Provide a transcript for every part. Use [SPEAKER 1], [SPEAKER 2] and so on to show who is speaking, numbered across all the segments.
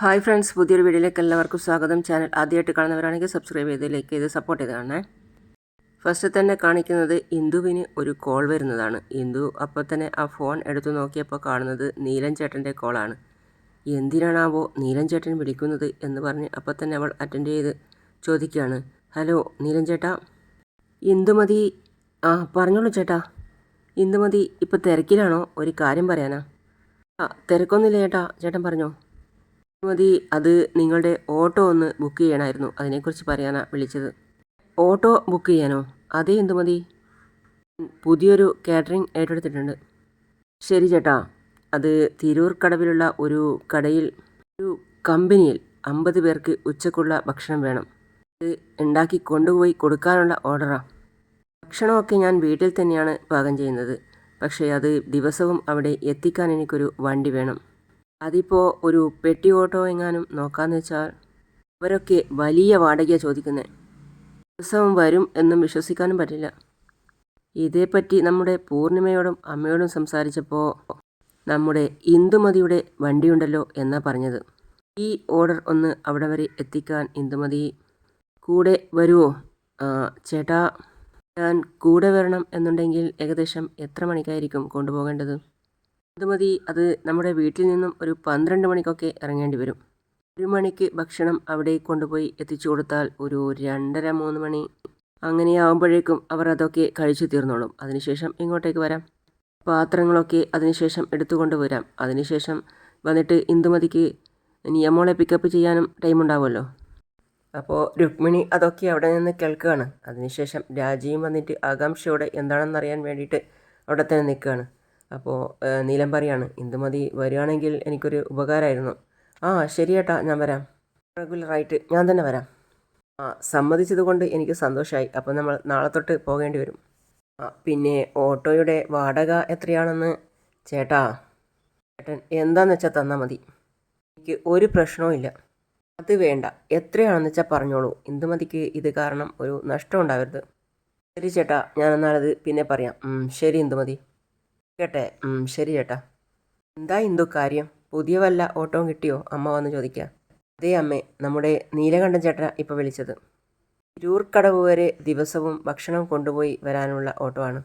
[SPEAKER 1] Hi friends പുതിയൊരു വീഡിയോയിലേക്ക് എല്ലാവർക്കും സ്വാഗതം. ചാനൽ ആദ്യമായിട്ട് കാണുന്നവരാണെങ്കിൽ സബ്സ്ക്രൈബ് ചെയ്ത് ലൈക്ക് ചെയ്ത് സപ്പോർട്ട് ചെയ്ത് കാണണേ ഫസ്റ്റ് തന്നെ കാണിക്കുന്നത് ഇന്ദുവിന് ഒരു കോൾ വരുന്നതാണ്. ഇന്ദു അപ്പോൾ തന്നെ ആ ഫോൺ എടുത്തു നോക്കിയപ്പോൾ കാണുന്നത് നീലൻ ചേട്ടന്റെ കോളാണ്. എന്തിനാണാവോ നീലൻ ചേട്ടൻ വിളിക്കുന്നത് എന്ന് പറഞ്ഞ് അപ്പോൾ തന്നെ അവൾ അറ്റൻഡ് ചെയ്ത് ചോദിക്കുകയാണ്. ഹലോ നീലൻ ചേട്ടാ? ഇന്ദുമതി ആ പറഞ്ഞോളൂ ചേട്ടാ. ഇന്ദുമതി ഇപ്പോൾ തിരക്കിലാണോ? ഒരു കാര്യം പറയാനാ. ആ തിരക്കൊന്നുമില്ല ചേട്ടാ. ചേട്ടൻ പറഞ്ഞോ? മതി. അത് നിങ്ങളുടെ ഓട്ടോ ഒന്ന് ബുക്ക് ചെയ്യണമായിരുന്നു അതിനെക്കുറിച്ച് പറയാനാണ് വിളിച്ചത്. ഓട്ടോ ബുക്ക് ചെയ്യാനോ? അതേ എന്ത് മതി? പുതിയൊരു കാറ്ററിംഗ് ഏറ്റെടുത്തിട്ടുണ്ട്. ശരി ചേട്ടാ. അത് തിരൂർ കടവിലുള്ള ഒരു കടയിൽ ഒരു കമ്പനിയിൽ അമ്പത് പേർക്ക് ഉച്ചക്കുള്ള ഭക്ഷണം വേണം. ഇത് ഉണ്ടാക്കി കൊണ്ടുപോയി കൊടുക്കാനുള്ള ഓർഡറാണ് ഭക്ഷണമൊക്കെ ഞാൻ വീട്ടിൽ തന്നെയാണ് പാകം ചെയ്യുന്നത്. പക്ഷേ അത് ദിവസവും അവിടെ എത്തിക്കാൻ എനിക്കൊരു വണ്ടി വേണം. അതിപ്പോൾ ഒരു പെട്ടി ഓട്ടോ എങ്ങാനും നോക്കാന്ന് വെച്ചാൽ അവരൊക്കെ വലിയ വാടകയാണ് ചോദിക്കുന്നത് ദിവസവും വരും എന്നും വിശ്വസിക്കാനും പറ്റില്ല. ഇതേപ്പറ്റി നമ്മുടെ പൂർണിമയോടും അമ്മയോടും സംസാരിച്ചപ്പോൾ നമ്മുടെ ഇന്ദുമതിയുടെ വണ്ടിയുണ്ടല്ലോ എന്നാ പറഞ്ഞത്. ഈ ഓർഡർ ഒന്ന് അവിടെ വരെ എത്തിക്കാൻ ഇന്ദുമതി കൂടെ വരുമോ ചേട്ടാ ഞാൻ കൂടെ വരണം എന്നുണ്ടെങ്കിൽ ഏകദേശം എത്ര മണിക്കായിരിക്കും കൊണ്ടുപോകേണ്ടത്? അതുമതി. അത് നമ്മുടെ വീട്ടിൽ നിന്നും ഒരു പന്ത്രണ്ട് മണിക്കൊക്കെ ഇറങ്ങേണ്ടി വരും. ഒരു മണിക്ക് ഭക്ഷണം അവിടെ കൊണ്ടുപോയി എത്തിച്ചു കൊടുത്താൽ ഒരു രണ്ടര മൂന്ന് മണി. അങ്ങനെയാവുമ്പോഴേക്കും അവർ അതൊക്കെ കഴിച്ചു തീർന്നോളും. അതിനുശേഷം ഇങ്ങോട്ടേക്ക് വരാം. പാത്രങ്ങളൊക്കെ അതിനുശേഷം എടുത്തുകൊണ്ട് വരാം. അതിനുശേഷം വന്നിട്ട് ഇന്ദുമതിക്ക് നിയമോളെ പിക്കപ്പ് ചെയ്യാനും ടൈം ഉണ്ടാവുമല്ലോ? അപ്പോൾ രുക്മിണി അതൊക്കെ അവിടെ നിന്ന് കേൾക്കുകയാണ്. അതിനുശേഷം രാജിയും വന്നിട്ട് ആകാംക്ഷയോടെ എന്താണെന്നറിയാൻ വേണ്ടിയിട്ട് അവിടെ തന്നെ നിൽക്കുകയാണ്. അപ്പോൾ നീലം പറയാണ് ഇന്ദുമതി വരികയാണെങ്കിൽ എനിക്കൊരു ഉപകാരമായിരുന്നു ആ ശരി ഏട്ടാ ഞാൻ വരാം. റെഗുലറായിട്ട് ഞാൻ തന്നെ വരാം. ആ സമ്മതിച്ചത് കൊണ്ട് എനിക്ക് സന്തോഷമായി അപ്പോൾ നമ്മൾ നാളെ തൊട്ട് പോകേണ്ടി വരും. ആ പിന്നെ ഓട്ടോയുടെ വാടക എത്രയാണെന്ന്? ചേട്ടാ ചേട്ടൻ എന്താന്ന് വെച്ചാൽ തന്നാൽ മതി. എനിക്ക് ഒരു പ്രശ്നവുമില്ല അത് വേണ്ട. എത്രയാണെന്ന് വെച്ചാൽ പറഞ്ഞോളൂ. ഇന്ദുമതിക്ക് ഇത് കാരണം ഒരു നഷ്ടം ഉണ്ടാവരുത്. ശരി ചേട്ടാ ഞാൻ എന്നാലത് പിന്നെ പറയാം. ശരി ഇന്ദുമതി കേട്ടെ? ശരി ചേട്ടാ എന്താ ഇന്ദു കാര്യം? പുതിയ വല്ല ഓട്ടവും കിട്ടിയോ? അമ്മ വന്ന് ചോദിക്കുക അതേ അമ്മേ നമ്മുടെ നീലകണ്ഠൻ ചേട്ടാ ഇപ്പോൾ വിളിച്ചത്. തിരൂർക്കടവ് വരെ ദിവസവും ഭക്ഷണം കൊണ്ടുപോയി വരാനുള്ള ഓട്ടോ ആണ്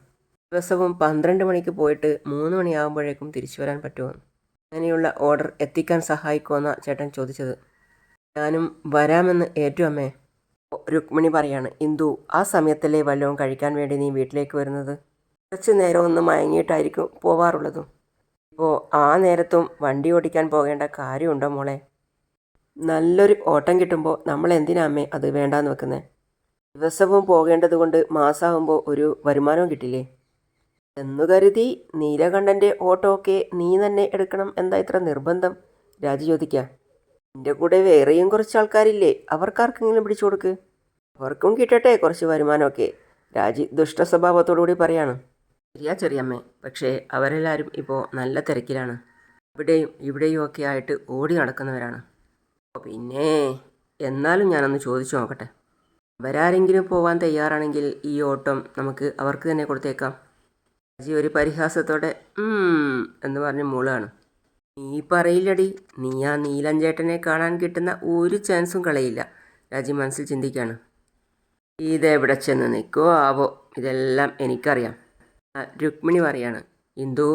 [SPEAKER 1] ദിവസവും പന്ത്രണ്ട് മണിക്ക് പോയിട്ട് മൂന്ന് മണിയാകുമ്പോഴേക്കും തിരിച്ചു വരാൻ പറ്റുമോ? അങ്ങനെയുള്ള ഓർഡർ എത്തിക്കാൻ സഹായിക്കുമെന്ന ചേട്ടൻ ചോദിച്ചത്. ഞാനും വരാമെന്ന് ഏറ്റു അമ്മേ. രുക്മിണി പറയാണ് ഇന്ദു ആ സമയത്തല്ലേ വല്ലതും കഴിക്കാൻ വേണ്ടി നീ വീട്ടിലേക്ക് വരുന്നത്? കുറച്ച് നേരം ഒന്ന് മയങ്ങിയിട്ടായിരിക്കും പോവാറുള്ളതും. ഇപ്പോൾ ആ നേരത്തും വണ്ടി ഓടിക്കാൻ പോകേണ്ട കാര്യമുണ്ടോ മോളെ? നല്ലൊരു ഓട്ടം കിട്ടുമ്പോൾ നമ്മൾ എന്തിനാമേ അത് വേണ്ടാന്ന് വെക്കുന്നത് ദിവസവും പോകേണ്ടത് കൊണ്ട് മാസമാകുമ്പോൾ ഒരു വരുമാനവും കിട്ടില്ലേ? എന്നു കരുതി നീലകണ്ഠന്റെ ഓട്ടോ ഒക്കെ നീ തന്നെ എടുക്കണം എന്താ ഇത്ര നിർബന്ധം? രാജി ചോദിക്കുക എന്റെ കൂടെ വേറെയും കുറച്ച് ആൾക്കാരില്ലേ? അവർക്കാർക്കെങ്കിലും പിടിച്ചു കൊടുക്ക്. അവർക്കും കിട്ടട്ടെ കുറച്ച് വരുമാനമൊക്കെ. രാജി ദുഷ്ട സ്വഭാവത്തോടുകൂടി പറയാണ്. ശരിയാ ചെറിയമ്മേ പക്ഷേ അവരെല്ലാവരും ഇപ്പോൾ നല്ല തിരക്കിലാണ്. ഇവിടെയും ഇവിടെയും ഒക്കെ ആയിട്ട് ഓടി നടക്കുന്നവരാണ്. പിന്നെ എന്നാലും ഞാനൊന്ന് ചോദിച്ചു നോക്കട്ടെ. അവരാരെങ്കിലും പോവാൻ തയ്യാറാണെങ്കിൽ ഈ ഓട്ടം നമുക്ക് അവർക്ക് തന്നെ കൊടുത്തേക്കാം. അജി ഒരു പരിഹാസത്തോടെ എന്ന് പറഞ്ഞ് മൂളാണ്. നീ പറയില്ലടി. നീ ആ നീലഞ്ചേട്ടനെ കാണാൻ കിട്ടുന്ന ഒരു ചാൻസും കളയില്ല രാജി മനസ്സിൽ ചിന്തിക്കുകയാണ് ഇതെവിടെ ചെന്ന് നിൽക്കുമോ ആവോ ഇതെല്ലാം എനിക്കറിയാം. രുക്മിണി പറയാണ് ഇന്ദു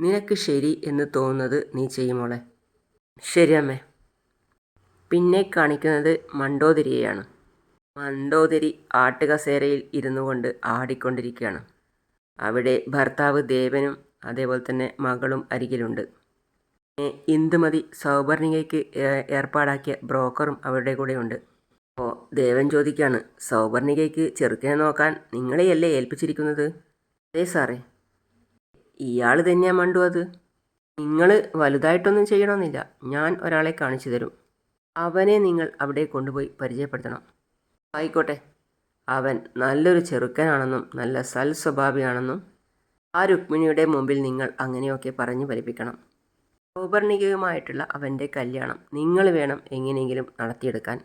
[SPEAKER 1] നിനക്ക് ശരി എന്ന് തോന്നുന്നത് നീ ചെയ്യുമോളെ ശരി അമ്മേ. പിന്നെ കാണിക്കുന്നത് മണ്ടോദരിയെയാണ് മണ്ടോദരി ആട്ടുകസേരയിൽ ഇരുന്നു കൊണ്ട് ആടിക്കൊണ്ടിരിക്കുകയാണ്. അവിടെ ഭർത്താവ് ദേവനും അതേപോലെ തന്നെ മകളും അരികിലുണ്ട്. ഇന്ദുമതി സൗപർണികയ്ക്ക് ഏർപ്പാടാക്കിയ ബ്രോക്കറും അവരുടെ കൂടെയുണ്ട്. അപ്പോൾ ദേവൻ ചോദിക്കുകയാണ് സൗപർണികയ്ക്ക് ചെറുക്കനെ നോക്കാൻ നിങ്ങളെയല്ലേ ഏൽപ്പിച്ചിരിക്കുന്നത്? അതെ സാറേ ഇയാൾ തന്നെയാ മണ്ടു അത്. നിങ്ങൾ വലുതായിട്ടൊന്നും ചെയ്യണമെന്നില്ല. ഞാൻ ഒരാളെ കാണിച്ചു തരും. അവനെ നിങ്ങൾ അവിടെ കൊണ്ടുപോയി പരിചയപ്പെടുത്തണം. ആയിക്കോട്ടെ. അവൻ നല്ലൊരു ചെറുക്കനാണെന്നും നല്ല സൽ സ്വഭാവിയാണെന്നും ആ രുക്മിണിയുടെ മുമ്പിൽ നിങ്ങൾ അങ്ങനെയൊക്കെ പറഞ്ഞു ഫലിപ്പിക്കണം ഔപർണികയുമായിട്ടുള്ള അവന്റെ കല്യാണം നിങ്ങൾ വേണം എങ്ങനെയെങ്കിലും നടത്തിയെടുക്കാൻ.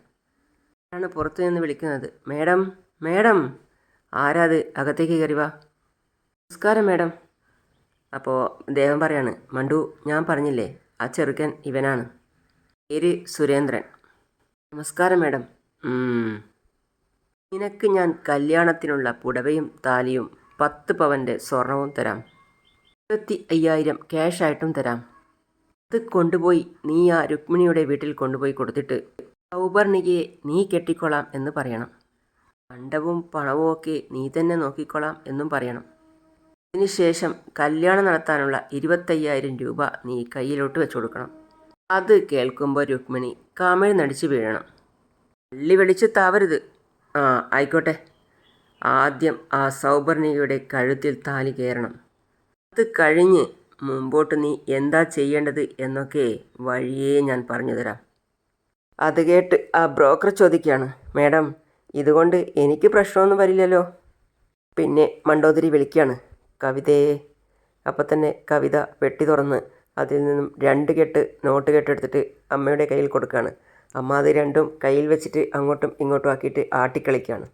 [SPEAKER 1] ആണ് പുറത്തു നിന്ന് വിളിക്കുന്നത്? Madam madam. ആരാത് അകത്തേക്ക് കയറി വാ. നമസ്കാരം മേഡം. അപ്പോൾ ദേവൻ പറയാണ് മണ്ടു ഞാൻ പറഞ്ഞില്ലേ ആ ചെറുക്കൻ ഇവനാണ്. പേര് സുരേന്ദ്രൻ. നമസ്കാരം മാഡം. നിനക്ക് ഞാൻ കല്യാണത്തിനുള്ള പുടവയും താലിയും പത്ത് പവന്റെ സ്വർണവും തരാം. ഇരുപത്തി അയ്യായിരം ക്യാഷായിട്ടും തരാം. അത് കൊണ്ടുപോയി നീ ആ രുക്മിണിയുടെ വീട്ടിൽ കൊണ്ടുപോയി കൊടുത്തിട്ട് സൗപർണികയെ നീ കെട്ടിക്കൊള്ളാം എന്ന് പറയണം. പണ്ടവും പണവും ഒക്കെ നീ തന്നെ നോക്കിക്കൊള്ളാം എന്നും പറയണം. അതിനുശേഷം കല്യാണം നടത്താനുള്ള ഇരുപത്തയ്യായിരം രൂപ നീ കയ്യിലോട്ട് വെച്ചു കൊടുക്കണം. അത് കേൾക്കുമ്പോൾ രുക്മിണി കാമഴി നടിച്ചു വീഴണം. പള്ളി വെളിച്ച് താവരുത്. ആ ആയിക്കോട്ടെ. ആദ്യം ആ സൗപർണികയുടെ കഴുത്തിൽ താലി കയറണം. അത് കഴിഞ്ഞ് മുമ്പോട്ട് നീ എന്താ ചെയ്യേണ്ടത് എന്നൊക്കെ വഴിയേ ഞാൻ പറഞ്ഞു തരാം. അത് കേട്ട് ആ ബ്രോക്കർ ചോദിക്കുകയാണ് മേഡം ഇതുകൊണ്ട് എനിക്ക് പ്രശ്നമൊന്നും വരില്ലല്ലോ? പിന്നെ മണ്ടോദരി വിളിക്കുകയാണ് കവിതയെ അപ്പം തന്നെ കവിത പെട്ടി തുറന്ന് അതിൽ നിന്നും രണ്ട് കെട്ട് നോട്ട് കെട്ടെടുത്തിട്ട് അമ്മയുടെ കയ്യിൽ കൊടുക്കുകയാണ് അമ്മ അത് രണ്ടും കയ്യിൽ വെച്ചിട്ട് അങ്ങോട്ടും ഇങ്ങോട്ടും ആക്കിയിട്ട് ആട്ടിക്കളിക്കുകയാണ്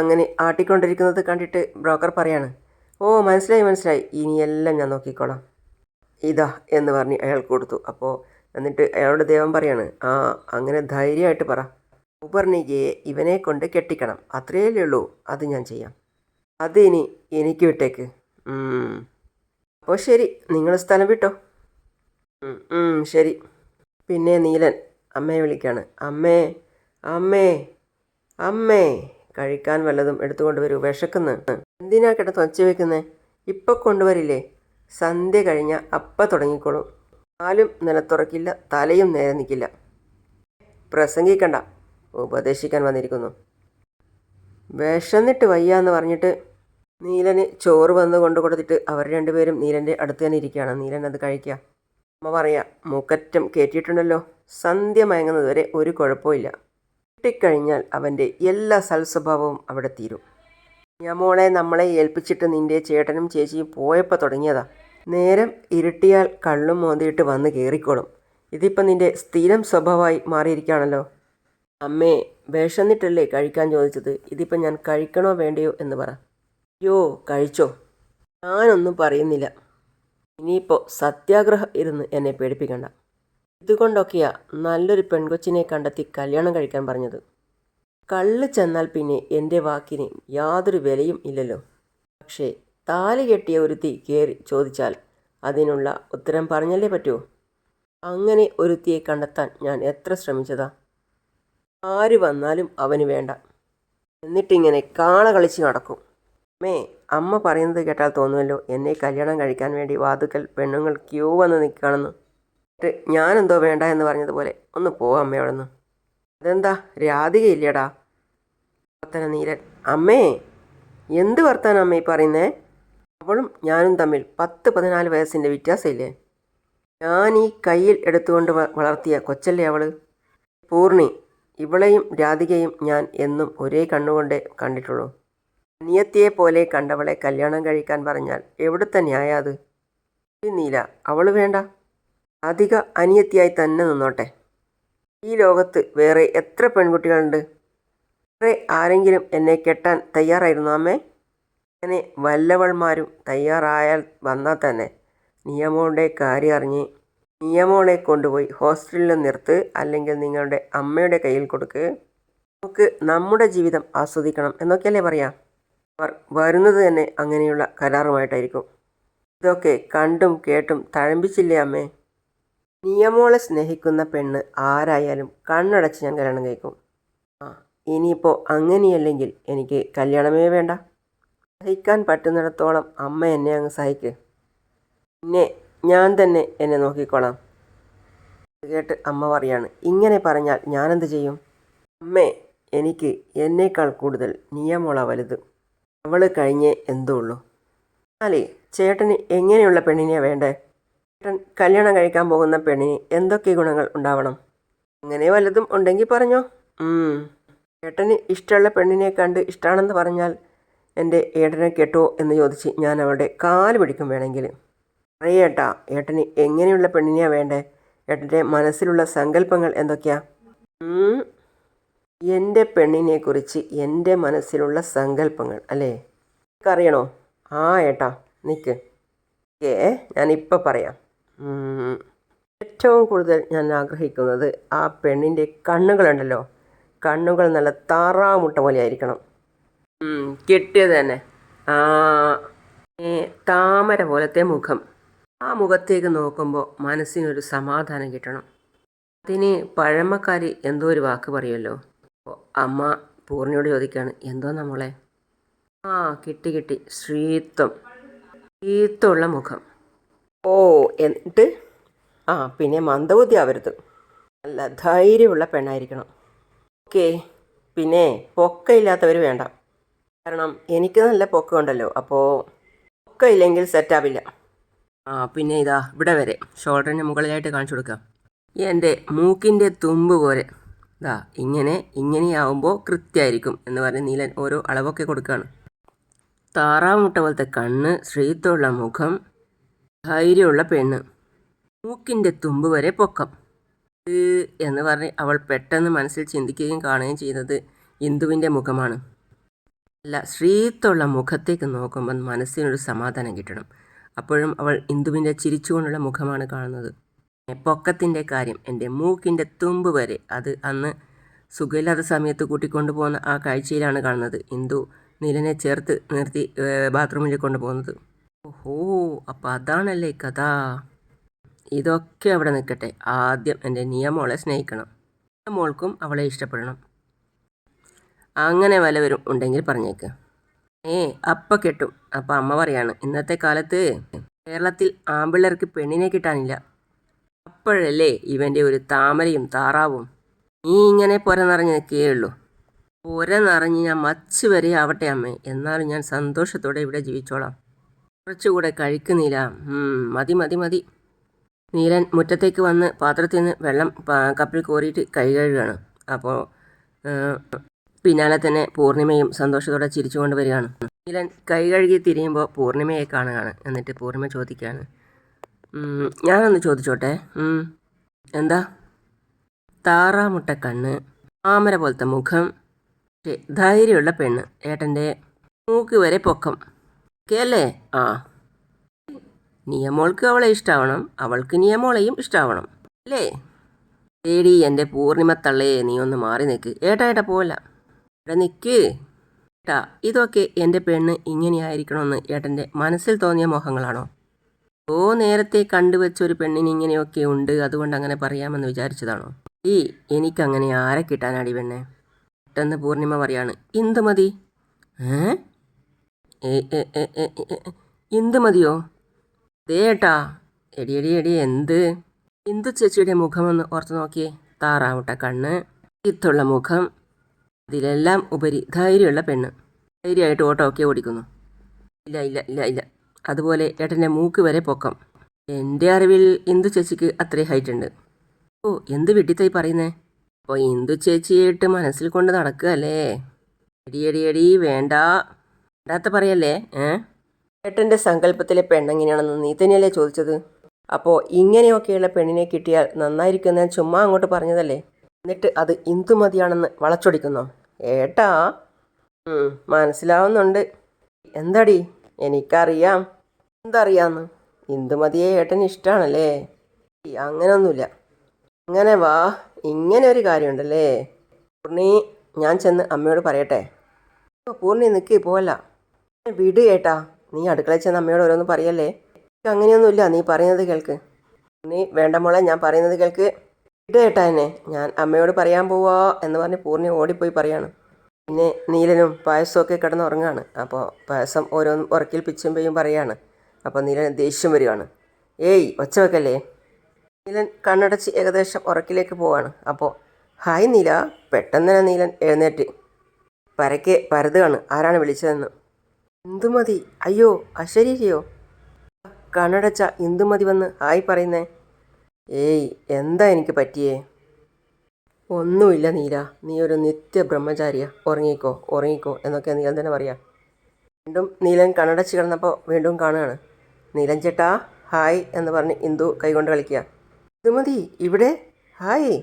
[SPEAKER 1] അങ്ങനെ ആട്ടിക്കൊണ്ടിരിക്കുന്നത് കണ്ടിട്ട് ബ്രോക്കർ പറയാണ് ഓ മനസ്സിലായി മനസ്സിലായി. ഇനിയെല്ലാം ഞാൻ നോക്കിക്കോളാം. ഇതാ എന്ന് പറഞ്ഞ് അയാൾ കൊടുത്തു. അപ്പോൾ എന്നിട്ട് അയാളോട് ദൈവം പറയാണ് ആ അങ്ങനെ ധൈര്യമായിട്ട് പറ. ഉപർണികയെ ഇവനെ കൊണ്ട് കെട്ടിക്കണം. അത്രയല്ലേ ഉള്ളൂ. അത് ഞാൻ ചെയ്യാം. അത് ഇനി എനിക്ക് വിട്ടേക്ക്. അപ്പോൾ ശരി നിങ്ങൾ സ്ഥലം വിട്ടോ. ശരി. പിന്നെ നീലൻ അമ്മയെ വിളിക്കാണ്. അമ്മേ അമ്മേ അമ്മേ. കഴിക്കാൻ വല്ലതും എടുത്തുകൊണ്ട് വരൂ വിശക്കുന്ന്. എന്തിനാ കിടന്ന് ഒച്ച വെക്കുന്നേ? ഇപ്പം കൊണ്ടുവരില്ലേ? സന്ധ്യ കഴിഞ്ഞ അപ്പം തുടങ്ങിക്കോളും. കാലും നിലത്തുറക്കില്ല തലയും നേരെ നിൽക്കില്ല പ്രസംഗിക്കണ്ട. ഉപദേശിക്കാൻ വന്നിരിക്കുന്നു. വിശന്നിട്ട് വയ്യ എന്ന് പറഞ്ഞിട്ട് നീലന് ചോറ് വന്ന് കൊണ്ടു കൊടുത്തിട്ട് അവർ രണ്ടുപേരും നീലന്റെ അടുത്ത് തന്നെ ഇരിക്കുകയാണ്. നീലൻ അത് കഴിക്കുക. അമ്മ പറയാം മൂക്കറ്റം കയറ്റിയിട്ടുണ്ടല്ലോ സന്ധ്യ മയങ്ങുന്നത് വരെ ഒരു കുഴപ്പമില്ല കിട്ടിക്കഴിഞ്ഞാൽ അവന്റെ എല്ലാ സൽസ്വഭാവവും അവിടെ തീരും. ഞാൻ മോളെ നമ്മളെ ഏൽപ്പിച്ചിട്ട് നിന്റെ ചേട്ടനും ചേച്ചിയും പോയപ്പോൾ തുടങ്ങിയതാ. നേരം ഇരുട്ടിയാൽ കള്ളും മോന്തിയിട്ട് വന്ന് കയറിക്കോളും ഇതിപ്പം നിന്റെ സ്ഥിരം സ്വഭാവമായി മാറിയിരിക്കുകയാണല്ലോ. അമ്മേ വേഷന്നിട്ടല്ലേ കഴിക്കാൻ ചോദിച്ചത്? ഇതിപ്പോൾ ഞാൻ കഴിക്കണോ വേണ്ടയോ എന്ന് പറ. യോ കഴിച്ചോ. ഞാനൊന്നും പറയുന്നില്ല. ഇനിയിപ്പോൾ സത്യാഗ്രഹം ഇരുന്ന് എന്നെ പേടിപ്പിക്കണ്ട. ഇതുകൊണ്ടൊക്കെയാ നല്ലൊരു പെൺകൊച്ചിനെ കണ്ടെത്തി കല്യാണം കഴിക്കാൻ പറഞ്ഞത്. കള്ള് ചെന്നാൽ പിന്നെ എന്റെ വാക്കിന് യാതൊരു വിലയും ഇല്ലല്ലോ. പക്ഷേ താലി കെട്ടിയ ഒരുത്തി കയറി ചോദിച്ചാൽ അതിനുള്ള ഉത്തരം പറഞ്ഞല്ലേ പറ്റുമോ അങ്ങനെ ഒരുത്തിയെ കണ്ടെത്താൻ ഞാൻ എത്ര ശ്രമിച്ചതാ? ആര് വന്നാലും അവന് വേണ്ട. എന്നിട്ടിങ്ങനെ കാള കളിച്ച് നടക്കും. മേ അമ്മ പറയുന്നത് കേട്ടാൽ തോന്നുമല്ലോ? എന്നെ കല്യാണം കഴിക്കാൻ വേണ്ടി വാതുക്കൽ പെണ്ണുങ്ങൾ ക്യൂ വന്ന് നിൽക്കുകയാണെന്ന്. എന്നിട്ട് ഞാനെന്തോ വേണ്ട എന്ന് പറഞ്ഞതുപോലെ ഒന്ന് പോവാം നിന്ന് അതെന്താ? രാധികയില്ലടാ. വർത്തന നീരൻ. അമ്മേ എന്ത് വർത്താനം അമ്മ ഈ പറയുന്നേ? അവളും ഞാനും തമ്മിൽ പത്ത് പതിനാല് വയസ്സിന്റെ വ്യത്യാസമില്ലേ? ഞാൻ ഈ കയ്യിൽ എടുത്തുകൊണ്ട് വളർത്തിയ കൊച്ചല്ലേ അവൾ? പൂർണി ഇവളെയും രാധികയും ഞാൻ എന്നും ഒരേ കണ്ണുകൊണ്ടേ കണ്ടിട്ടുള്ളൂ. അനിയത്തിയെ പോലെ കണ്ടവളെ കല്യാണം കഴിക്കാൻ പറഞ്ഞാൽ എവിടുത്തെ ന്യായ നീല അവൾ വേണ്ട. അധിക അനിയത്തിയായി തന്നെ നിന്നോട്ടെ. ഈ ലോകത്ത് വേറെ എത്ര പെൺകുട്ടികളുണ്ട്? വേറെ ആരെങ്കിലും എന്നെ കെട്ടാൻ തയ്യാറായിരുന്നു അമ്മേ? അങ്ങനെ വല്ലവൾമാരും തയ്യാറായാൽ വന്നാൽ തന്നെ നിയമോടെ കാര്യം അറിഞ്ഞ് നിയമോളെ കൊണ്ടുപോയി ഹോസ്റ്റലിൽ നിർത്ത് അല്ലെങ്കിൽ നിങ്ങളുടെ അമ്മയുടെ കയ്യിൽ കൊടുക്ക്. നമുക്ക് നമ്മുടെ ജീവിതം ആസ്വദിക്കണം എന്നൊക്കെയല്ലേ പറയാം. അവർ വരുന്നത് തന്നെ അങ്ങനെയുള്ള കരാറുമായിട്ടായിരിക്കും. ഇതൊക്കെ കണ്ടും കേട്ടും തഴമ്പിച്ചില്ലേ അമ്മേ? നിയമോളെ സ്നേഹിക്കുന്ന പെണ്ണ് ആരായാലും കണ്ണടച്ച് ഞാൻ കല്യാണം കഴിക്കും. ആ ഇനിയിപ്പോൾ അങ്ങനെയല്ലെങ്കിൽ എനിക്ക് കല്യാണമേ വേണ്ട. സഹിക്കാൻ പറ്റുന്നിടത്തോളം അമ്മ എന്നെ അങ്ങ് സഹിക്ക്. പിന്നെ ഞാൻ തന്നെ എന്നെ നോക്കിക്കോളാം. കേട്ട് അമ്മ പറയാണ് ഇങ്ങനെ പറഞ്ഞാൽ ഞാനെന്ത് ചെയ്യും? അമ്മേ എനിക്ക് എന്നേക്കാൾ കൂടുതൽ നിയമോള വലുത് അവൾ കഴിഞ്ഞേ എന്തോ ഉള്ളൂ. എന്നാലേ ചേട്ടന് എങ്ങനെയുള്ള പെണ്ണിനെയാണ് വേണ്ടേ? ചേട്ടൻ കല്യാണം കഴിക്കാൻ പോകുന്ന പെണ്ണിന് എന്തൊക്കെ ഗുണങ്ങൾ ഉണ്ടാവണം? അങ്ങനെ വല്ലതും ഉണ്ടെങ്കിൽ പറഞ്ഞോ. ചേട്ടന് ഇഷ്ടമുള്ള പെണ്ണിനെ കണ്ട് ഇഷ്ടമാണെന്ന് പറഞ്ഞാൽ എന്റെ ഏട്ടനെ കേട്ടോ എന്ന് ചോദിച്ച് ഞാൻ അവളുടെ കാൽ പിടിക്കും വേണമെങ്കിൽ. അറിയേട്ടാ ഏട്ടന് എങ്ങനെയുള്ള പെണ്ണിനെയാണ് വേണ്ടേ? ഏട്ടന്റെ മനസ്സിലുള്ള സങ്കല്പങ്ങൾ എന്തൊക്കെയാ? എന്റെ പെണ്ണിനെക്കുറിച്ച് എന്റെ മനസ്സിലുള്ള സങ്കല്പങ്ങൾ അല്ലേ? അറിയണോ ആ ഏട്ടാ നിൽക്ക് ഏ ഞാനിപ്പോൾ പറയാം. ഏറ്റവും കൂടുതൽ ഞാൻ ആഗ്രഹിക്കുന്നത് ആ പെണ്ണിന്റെ കണ്ണുകളുണ്ടല്ലോ. കണ്ണുകൾ നല്ല താറാമുട്ട പോലെ ആയിരിക്കണം. കിട്ടിയത് തന്നെ. താമര പോലത്തെ മുഖം. ആ മുഖത്തേക്ക് നോക്കുമ്പോൾ മനസ്സിനൊരു സമാധാനം കിട്ടണം. അതിന് പഴമക്കാരി എന്തോ ഒരു വാക്ക് പറയുമല്ലോ? അപ്പോൾ അമ്മ പൂർണയോട് ചോദിക്കുകയാണ് എന്തോ നമ്മളെ ആ കിട്ടി കിട്ടി. ശ്രീത്വം. ശ്രീത്വമുള്ള മുഖം. ഓ എന്നിട്ട്? ആ പിന്നെ മന്ദബുദ്ധി ആവരുത്. നല്ല ധൈര്യമുള്ള പെണ്ണായിരിക്കണം. ഓക്കെ. പിന്നെ പൊക്കയില്ലാത്തവർ വേണ്ട. കാരണം എനിക്ക് നല്ല പൊക്കമുണ്ടല്ലോ അപ്പോൾ പൊക്കയില്ലെങ്കിൽ സെറ്റാവില്ല ആ പിന്നെ ഇതാ ഇവിടെ വരെ. ഷോൾഡറിന് മുകളിലായിട്ട് കാണിച്ചു കൊടുക്കാം. എന്റെ മൂക്കിന്റെ തുമ്പ് പോലെ. ഇതാ ഇങ്ങനെ ഇങ്ങനെയാവുമ്പോൾ കൃത്യമായിരിക്കും എന്ന് പറഞ്ഞ് നീലൻ ഓരോ അളവൊക്കെ കൊടുക്കുകയാണ് താറാമുട്ട പോലത്തെ കണ്ണ് ശ്രീത്വമുള്ള മുഖം ധൈര്യമുള്ള പെണ്ണ്. മൂക്കിന്റെ തുമ്പ് വരെ പൊക്കം. എന്ന് പറഞ്ഞ് അവൾ പെട്ടെന്ന് മനസ്സിൽ ചിന്തിക്കുകയും കാണുകയും ചെയ്യുന്നത് ഇന്ദുവിന്റെ മുഖമാണ്. അല്ല ശ്രീത്വമുള്ള മുഖത്തേക്ക് നോക്കുമ്പോൾ മനസ്സിനൊരു സമാധാനം കിട്ടണം. അപ്പോഴും അവൾ ഇന്ദുവിന്റെ ചിരിച്ചുകൊണ്ടുള്ള മുഖമാണ് കാണുന്നത്. പൊക്കത്തിന്റെ കാര്യം. എന്റെ മൂക്കിന്റെ തുമ്പ് വരെ. അത് അന്ന് സുഖമില്ലാത്ത സമയത്ത് കൂട്ടിക്കൊണ്ടു പോകുന്ന ആ കാഴ്ചയിലാണ് കാണുന്നത്. ഇന്ദു നിലനെ ചേർത്ത് നിർത്തി ബാത്റൂമിൽ കൊണ്ടുപോകുന്നത് ഓഹോ അപ്പം അതാണല്ലേ കഥ. ഇതൊക്കെ അവിടെ നിൽക്കട്ടെ. ആദ്യം എന്റെ നിയമോളെ സ്നേഹിക്കണം. മോൾക്കും അവളെ ഇഷ്ടപ്പെടണം. അങ്ങനെ വലവരും ഉണ്ടെങ്കിൽ പറഞ്ഞേക്ക്. ഏ അപ്പ കെട്ടു. അപ്പം അമ്മ പറയാണ് ഇന്നത്തെ കാലത്ത് കേരളത്തിൽ ആമ്പിള്ളേർക്ക് പെണ്ണിനെ കിട്ടാനില്ല. അപ്പോഴല്ലേ ഇവന്റെ ഒരു താമരയും താറാവും. നീ ഇങ്ങനെ പുര നിറഞ്ഞ് നിൽക്കുകയുള്ളൂ. പുര നിറഞ്ഞ് ഞാൻ മച്ച് വരെ ആവട്ടെ അമ്മേ. എന്നാലും ഞാൻ സന്തോഷത്തോടെ ഇവിടെ ജീവിച്ചോളാം. കുറച്ചുകൂടെ കഴിക്കുന്നില്ല. മതി മതി മതി. നീലൻ മുറ്റത്തേക്ക് വന്ന് പാത്രത്തിൽ നിന്ന് വെള്ളം കപ്പിൽ കോരിയിട്ട് കൈ കഴുകുകയാണ്. അപ്പോൾ പിന്നാലെ തന്നെ പൂർണിമയും സന്തോഷത്തോടെ ചിരിച്ചുകൊണ്ട് വരികയാണ്. നീലൻ കൈ കഴുകി തിരിയുമ്പോൾ പൂർണിമയെ കാണുകയാണ്. എന്നിട്ട് പൂർണിമ ചോദിക്കുകയാണ് "ഉം, ഞാനൊന്ന് ചോദിച്ചോട്ടെ? എന്താ? താറാമുട്ട കണ്ണ് ആമര പോലത്തെ മുഖം ധൈര്യമുള്ള പെണ്ണ് ഏട്ടന്റെ മൂക്ക് വരെ പൊക്കം. കേല്ലേ ആ. നിയമോൾക്ക് അവളെ ഇഷ്ടാവണം അവൾക്ക് നിയമോളെയും ഇഷ്ടാവണം. അല്ലേ? ഏടി എന്റെ പൂർണിമ തള്ളേ നീ ഒന്ന് മാറി നിൽക്ക് ഏട്ടാ ഏട്ടാ പോല ഇവിടെ നിൽക്ക് ഏട്ടാ ഇതൊക്കെ എന്റെ പെണ്ണ് ഇങ്ങനെയായിരിക്കണമെന്ന് ഏട്ടന്റെ മനസ്സിൽ തോന്നിയ മോഹങ്ങളാണോ? ഓ നേരത്തെ കണ്ടുവച്ച ഒരു പെണ്ണിന് ഇങ്ങനെയൊക്കെ ഉണ്ട്. അതുകൊണ്ട് അങ്ങനെ പറയാമെന്ന് വിചാരിച്ചതാണോ? ഈ എനിക്കങ്ങനെ ആരെ കിട്ടാനാടി പെണ്ണെ? പെട്ടെന്ന് പൂർണിമ പറയാണ് ഇന്ദുമതി ഇന്ദുമതിയോ ദേട്ടാ എടി എടി എടി എന്ത്? ഇന്ദു ചേച്ചിയുടെ മുഖമൊന്ന് ഓർത്ത് നോക്കിയേ താറാവട്ട കണ്ണ് ഇത്തുള്ള മുഖം ഇതിലെല്ലാം ഉപരി ധൈര്യമുള്ള പെണ്ണ്. ധൈര്യമായിട്ട് ഓട്ടോ ഒക്കെ ഓടിക്കുന്നു. ഇല്ല ഇല്ല ഇല്ല ഇല്ല. അതുപോലെ ഏട്ടന്റെ മൂക്ക് വരെ പൊക്കം. എന്റെ അറിവിൽ ഇന്ദു ചേച്ചിക്ക് അത്രയും ഹൈറ്റ് ഉണ്ട്. ഓ എന്ത് വെട്ടിത്തായി പറയുന്നേ? അപ്പോൾ ഇന്ദു ചേച്ചിയായിട്ട് മനസ്സിൽ കൊണ്ട് നടക്കുകയല്ലേ എടിയടിയടി എടി എടി വേണ്ട. വേണ്ടാത്ത പറയല്ലേ? ഏ? ഏട്ടന്റെ സങ്കല്പത്തിലെ പെണ്ണെങ്ങനെയാണെന്ന് നീ തന്നെയല്ലേ ചോദിച്ചത്? അപ്പോൾ ഇങ്ങനെയൊക്കെയുള്ള പെണ്ണിനെ കിട്ടിയാൽ നന്നായിരിക്കും ഞാൻ ചുമ്മാ അങ്ങോട്ട് പറഞ്ഞതല്ലേ? എന്നിട്ട് അത് ഇന്ദുമതിയാണെന്ന് വളച്ചൊടിക്കുന്നോ. ഏട്ടാ മനസ്സിലാവുന്നുണ്ട്. എന്താടി? എനിക്കറിയാം. എന്തറിയാന്ന്? ഇന്ദുമതിയെ ഏട്ടന് ഇഷ്ടമാണല്ലേ അങ്ങനെയൊന്നുമില്ല അങ്ങനെ വാ ഇങ്ങനെ ഒരു കാര്യമുണ്ടല്ലേ? പൂർണി ഞാൻ ചെന്ന് അമ്മയോട് പറയട്ടെ. പൂർണി നിൽക്ക് പോവല്ല വിട് ഏട്ടാ. നീ അടുക്കളയിൽ ചെന്ന് അമ്മയോട് ഓരോന്ന് പറയല്ലേ? അങ്ങനെയൊന്നുമില്ല നീ പറയുന്നത് കേൾക്ക്. നീ വേണ്ട മോളെ ഞാൻ പറയുന്നത് കേൾക്ക്. വിട് കേട്ടാ എന്നെ. ഞാൻ അമ്മയോട് പറയാൻ പോവാ എന്ന് പറഞ്ഞ് പൂർണി ഓടിപ്പോയി പറയാണ്. പിന്നെ നീലനും പായസമൊക്കെ കിടന്ന് ഉറങ്ങാണ്. അപ്പോൾ പായസം ഓരോന്ന് ഉറക്കിൽ പിച്ചുമ്പയും പറയാണ്. അപ്പോൾ നീലൻ ദേഷ്യം വരികയാണ്. ഏയ് ഒച്ച വെക്കല്ലേ? നീലൻ കണ്ണടച്ച് ഏകദേശം ഉറക്കിലേക്ക് പോവാണ്. അപ്പോൾ ഹായ് നീല പെട്ടെന്ന് തന്നെ നീലൻ എഴുന്നേറ്റ്. പരക്കെ പരതുകയാണ് ആരാണ് വിളിച്ചതെന്ന്? ഇന്ദുമതി. അയ്യോ അശരീരിയോ? കണ്ണടച്ച ഇന്ദുമതി വന്ന് ഹായ് പറയുന്നേ. ഏയ് എന്താ എനിക്ക് പറ്റിയേ? ഒന്നുമില്ല നീല. നീ ഒരു നിത്യ ബ്രഹ്മചാരിയ ഉറങ്ങിക്കോ ഉറങ്ങിക്കോ എന്നൊക്കെ നീലൻ തന്നെ പറയാം. വീണ്ടും നീലൻ കണ്ണടച്ച് കിടന്നപ്പോൾ വീണ്ടും കാണുകയാണ്. നീലൻ ചേട്ടാ ഹായ് എന്ന് പറഞ്ഞ് ഇന്ദു കൈകൊണ്ട് കളിക്കുക. ഇതുമതി ഇവിടെ? ഹായ്.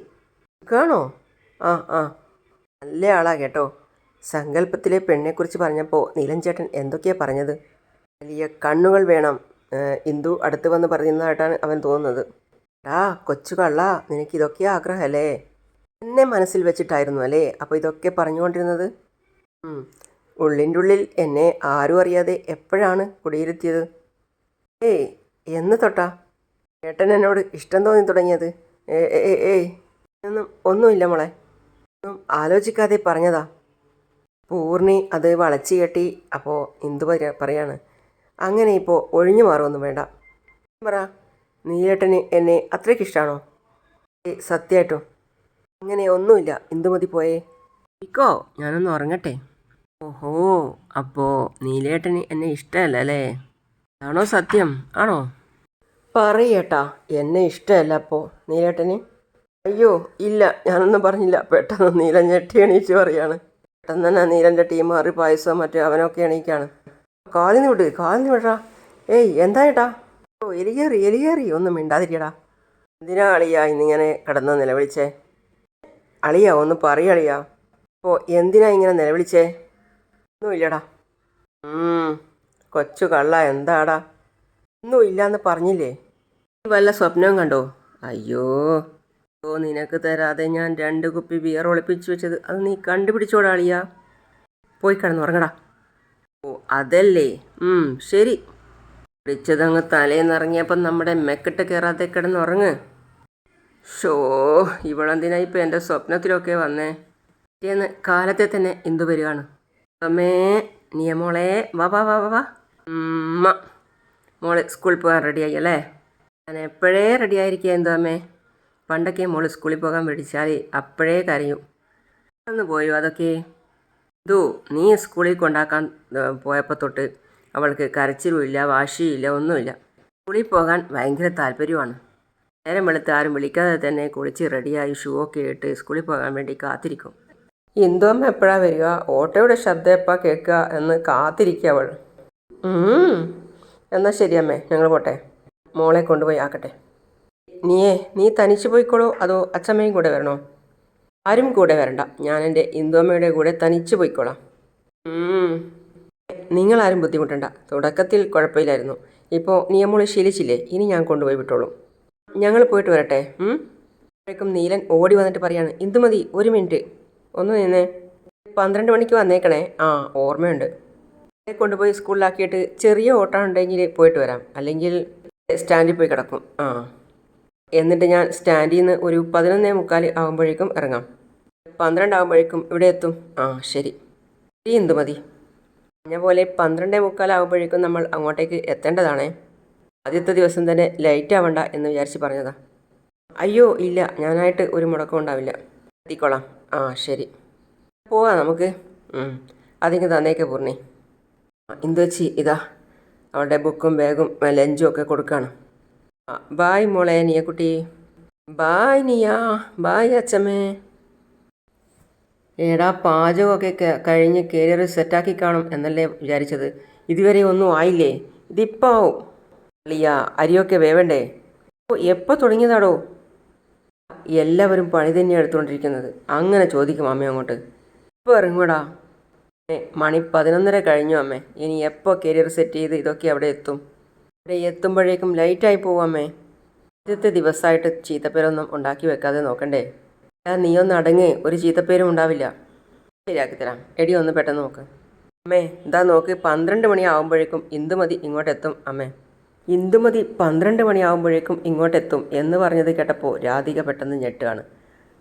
[SPEAKER 1] കാണോ? ആ ആ. നല്ല ആളാ കേട്ടോ. സങ്കല്പത്തിലെ പെണ്ണെക്കുറിച്ച് പറഞ്ഞപ്പോൾ നീലൻ ചേട്ടൻ എന്തൊക്കെയാ പറഞ്ഞത്? വലിയ കണ്ണുകൾ വേണം ഇന്ദു അടുത്ത് വന്ന് പറയുന്നതായിട്ടാണ് അവൻ തോന്നുന്നത്. ഡാ കൊച്ചു കള്ള നിനക്കിതൊക്കെ ആഗ്രഹമല്ലേ? എന്നെ മനസ്സിൽ വെച്ചിട്ടായിരുന്നു അല്ലേ? അപ്പോൾ ഇതൊക്കെ പറഞ്ഞുകൊണ്ടിരുന്നത്. ഉള്ളിന്റെ ഉള്ളിൽ എന്നെ ആരും അറിയാതെ എപ്പോഴാണ് കുടിയിരുത്തിയത്? ഏയ് എന്ന് തൊട്ടാ? ഏട്ടൻ എന്നോട് ഇഷ്ടം തോന്നി തുടങ്ങിയത്. ഏ ഏയ് ഒന്നും ഒന്നുമില്ല മോളെ. ഒന്നും ആലോചിക്കാതെ പറഞ്ഞതാ. പൂർണി അത് വളച്ചു കെട്ടി അപ്പോൾ എന്തു പറ പറയാണ്? അങ്ങനെ ഇപ്പോൾ ഒഴിഞ്ഞു മാറുമൊന്നും വേണ്ട. പറ. നീയേട്ടന് എന്നെ അത്രയ്ക്ക് ഇഷ്ടമാണോ ഏ സത്യമായിട്ടും അങ്ങനെ ഒന്നുമില്ല. എന്തുമതി പോയേ. ഇക്കോ ഞാനൊന്ന് ഉറങ്ങട്ടെ. ഓഹോ അപ്പോൾ നീലേട്ടന് എന്നെ ഇഷ്ടമല്ല അല്ലേ? ആണോ സത്യം? ആണോ? പറയേട്ടാ എന്നെ ഇഷ്ടമല്ല അപ്പോൾ നീലേട്ടന്. അയ്യോ ഇല്ല ഞാനൊന്നും പറഞ്ഞില്ല. പെട്ടെന്ന് നീലൻ ഞെട്ടി എണീച്ച് പറയാണ്. പെട്ടെന്ന് തന്നെ നീലന്റെ ടീം മാറി പായസം മറ്റേ അവനൊക്കെ എണീക്കാണ്. കാലിന് വിട് കാലിന് വിടാ ഏയ് എന്താ ഏട്ടാ? ഓ എലികേറി എലികേറി. ഒന്നും മിണ്ടാതിരിക്കടാ എന്തിനാ അളിയാ ഇന്നിങ്ങനെ കിടന്ന് നിലവിളിച്ചേ? അളിയാ ഒന്ന് പറയളിയാ ഓ എന്തിനാ ഇങ്ങനെ നിലവിളിച്ചേ? ഒന്നുമില്ലടാ കൊച്ചു കള്ള എന്താടാ? ഒന്നും ഇല്ലാന്ന് പറഞ്ഞില്ലേ? നീ വല്ല സ്വപ്നവും കണ്ടോ? അയ്യോ ഓ നിനക്ക് തരാതെ ഞാൻ രണ്ട് കുപ്പി ബിയർ ഒളിപ്പിച്ചു വെച്ചത്. അത് നീ കണ്ടുപിടിച്ചോടാ അളിയാ. പോയി കിടന്നുറങ്ങടാ ഓ അതല്ലേ? ശരി. പിടിച്ചതങ്ങ് തലേന്നിറങ്ങിയപ്പം നമ്മുടെ മെക്കിട്ട് കയറാതെ കിടന്നുറങ്ങ്. ഷോ ഇവളെന്തിനാ ഇപ്പം എന്റെ സ്വപ്നത്തിലൊക്കെ വന്നേ? പിറ്റേന്ന് കാലത്തെ തന്നെ എന്തു വരികയാണ് അമ്മേ നീ മോളെ വാ വാ വാ വാ. അമ്മ മോൾ സ്കൂളിൽ പോകാൻ റെഡിയായി അല്ലേ? ഞാൻ എപ്പോഴേ റെഡിയായിരിക്കുക എന്തോ അമ്മേ? പണ്ടൊക്കെ മോൾ സ്കൂളിൽ പോകാൻ പിടിച്ചാൽ അപ്പോഴേ കരയും. അന്ന് പോയോ അതൊക്കെ? ഇതു നീ സ്കൂളിൽ കൊണ്ടാക്കാൻ പോയപ്പോൾ തൊട്ട്. അവൾക്ക് കരച്ചിലുമില്ല വാശിയില്ല ഒന്നുമില്ല. സ്കൂളിൽ പോകാൻ ഭയങ്കര താല്പര്യമാണ്. നേരം വെളുത്ത് ആരും വിളിക്കാതെ തന്നെ കുളിച്ച് റെഡിയായി ഷൂ ഒക്കെ ഇട്ട് സ്കൂളിൽ പോകാൻ വേണ്ടി കാത്തിരിക്കും. ഇന്ദുമ്മ എപ്പോഴാ വരിക? ഓട്ടോയുടെ ശബ്ദം എപ്പാ കേൾക്കുക എന്ന് കാത്തിരിക്കുക അവൾ. എന്നാൽ എന്നാ ശരി അമ്മേ ഞങ്ങൾ പോട്ടെ. മോളെ കൊണ്ടുപോയി ആക്കട്ടെ. നീയേ നീ തനിച്ച് പോയിക്കോളൂ അതോ അച്ഛമ്മയും കൂടെ വരണോ? ആരും കൂടെ വരണ്ട. ഞാൻ എന്റെ ഇന്ദുമ്മയുടെ കൂടെ തനിച്ച് പോയിക്കോളാം. നിങ്ങളാരും ബുദ്ധിമുട്ടണ്ട. തുടക്കത്തിൽ കുഴപ്പമില്ലായിരുന്നു. ഇപ്പോൾ നിയമങ്ങൾ ശീലിച്ചില്ലേ? ഇനി ഞാൻ കൊണ്ടുപോയി വിട്ടോളും. ഞങ്ങൾ പോയിട്ട് വരട്ടെ? അപ്പോഴേക്കും നീലൻ ഓടി വന്നിട്ട് പറയാണ് ഇന്ദുമതി ഒരു മിനിറ്റ്. ഒന്ന് നിന്നേ. പന്ത്രണ്ട് മണിക്ക് വന്നേക്കണേ. ആ ഓർമ്മയുണ്ട്. കൊണ്ടുപോയി സ്കൂളിലാക്കിയിട്ട് ചെറിയ ഓട്ടമുണ്ടെങ്കിൽ പോയിട്ട് വരാം. അല്ലെങ്കിൽ സ്റ്റാൻഡിൽ പോയി കിടക്കും. ആ. എന്നിട്ട് ഞാൻ സ്റ്റാൻഡിൽ നിന്ന് ഒരു പതിനൊന്നേ മുക്കാൽ ആകുമ്പോഴേക്കും ഇറങ്ങാം. പന്ത്രണ്ടാകുമ്പോഴേക്കും ഇവിടെ എത്തും. ആ ശരി. ശരി ഇന്ദുമതി പറഞ്ഞ പോലെ പന്ത്രണ്ടേ മുക്കാലാകുമ്പോഴേക്കും നമ്മൾ അങ്ങോട്ടേക്ക് എത്തേണ്ടതാണേ. ആദ്യത്തെ ദിവസം തന്നെ ലൈറ്റ് ആവണ്ട എന്ന് വിചാരിച്ച് പറഞ്ഞതാ. അയ്യോ ഇല്ല ഞാനായിട്ട് ഒരു മുടക്കം ഉണ്ടാവില്ല. എത്തിക്കോളാം. ആ ശരി. പോവാം നമുക്ക്. അതിങ്ങ് തന്നേക്ക് പൂർണി. ഇന്ദുവച്ചി ഇതാ. അവളുടെ ബുക്കും ബാഗും ലഞ്ചും ഒക്കെ കൊടുക്കാണ്. ആ ബായ് മോളെ നീയക്കുട്ടി. ബായ് നിയ. ബായ് അച്ഛമ്മേ എടാ പാചകമൊക്കെ കഴിഞ്ഞ് കരിയർ സെറ്റാക്കി കാണും എന്നല്ലേ വിചാരിച്ചത്. ഇതുവരെ ഒന്നും ആയില്ലേ? ഇതിപ്പോൾ അളിയ അരിയൊക്കെ വേവണ്ടേ? എപ്പോൾ തുടങ്ങിയതാടോ? എല്ലാവരും പണി തന്നെയാണ് എടുത്തുകൊണ്ടിരിക്കുന്നത്. അങ്ങനെ ചോദിക്കും അമ്മ അങ്ങോട്ട്. ഇപ്പോൾ ഇറങ്ങൂടാ മണി പതിനൊന്നര കഴിഞ്ഞു അമ്മേ. ഇനി എപ്പോൾ കരിയർ സെറ്റ് ചെയ്ത് ഇതൊക്കെ അവിടെ എത്തും? അവിടെ എത്തുമ്പോഴേക്കും ലൈറ്റായി പോവും അമ്മേ. ആദ്യത്തെ ദിവസമായിട്ട് ചീത്തപ്പേരൊന്നും ഉണ്ടാക്കി വെക്കാതെ നോക്കണ്ടേ? നീ ഒന്ന് അടങ്ങ്. ഒരു ചീത്തപ്പേരും ഉണ്ടാവില്ല. ശരിയാക്കി തരാം. എടി ഒന്ന് പെട്ടെന്ന് നോക്ക്. അമ്മേ ഇതാ നോക്ക്. പന്ത്രണ്ട് മണിയാവുമ്പോഴേക്കും ഇന്ദുമതി ഇങ്ങോട്ടെത്തും അമ്മേ. ഇന്ദുമതി പന്ത്രണ്ട് മണിയാവുമ്പോഴേക്കും ഇങ്ങോട്ടെത്തും എന്ന് പറഞ്ഞത് കേട്ടപ്പോൾ രാധിക പെട്ടെന്ന് ഞെട്ടുകയാണ്.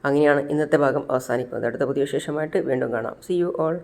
[SPEAKER 1] അങ്ങനെയാണ് ഇന്നത്തെ ഭാഗം അവസാനിക്കുന്നത്. അടുത്ത പുതിയ വിശേഷമായിട്ട് വീണ്ടും കാണാം. C you all